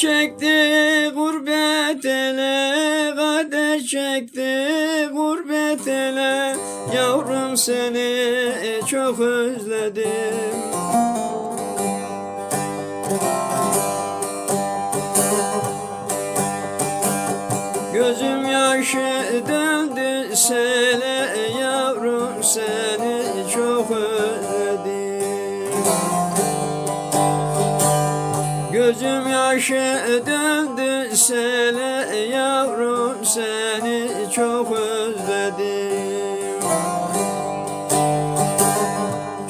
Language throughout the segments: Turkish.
Çekti gurbet ele Kader çekti gurbet ele. Yavrum seni çok özledim. Gözüm yaşı döndü sele Yavrum seni Yaşı döndü sele Yavrum seni çok özledim.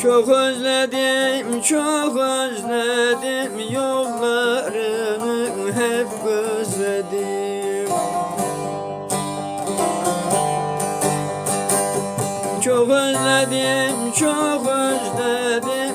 Çok özledim, çok özledim Yollarını hep özledim Çok özledim, çok özledim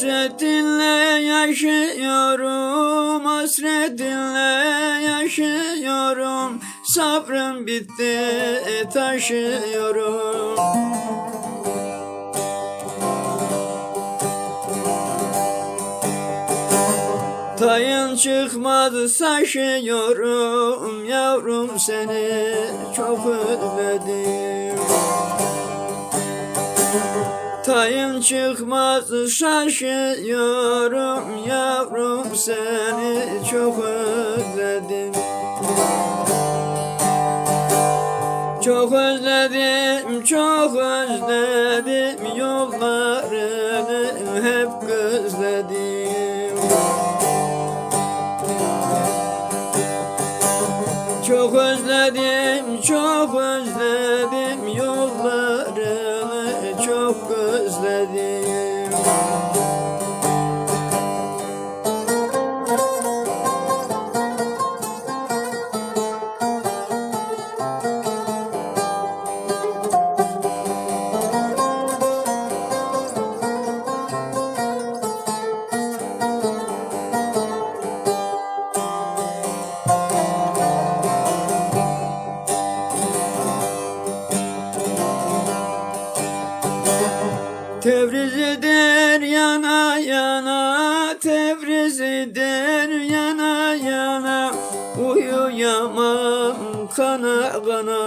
Hasretinle yaşıyorum, hasretinle yaşıyorum. Sabrım bitti, taşıyorum. Tayın çıkmaz saşıyorum. Yavrum seni çok özledim Tayın çıkmaz şaşıyorum. Yavrum seni çok özledim. Çok özledim, çok özledim. Yollarını hep özledim, çok özledim Yollarını çok özledim yana Tevrizidir yana yana Uyuyamam kana kana.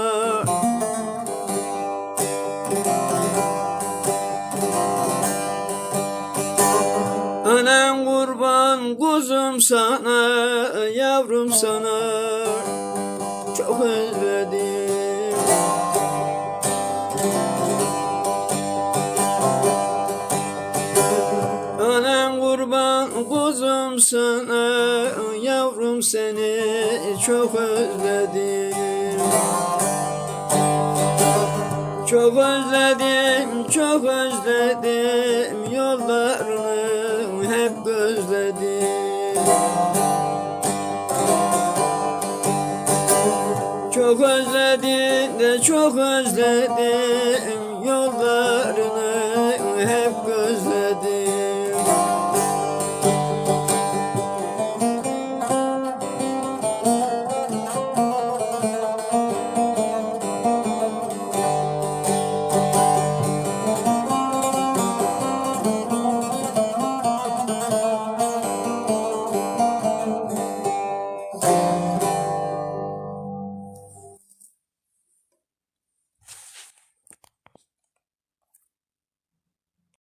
Anan kurban kuzum sana Yavrum sana. Çok özledim sana Yavrum seni çok özledim. Çok özledim, çok özledim Yollarını hep gözledim. Çok özledim de çok özledim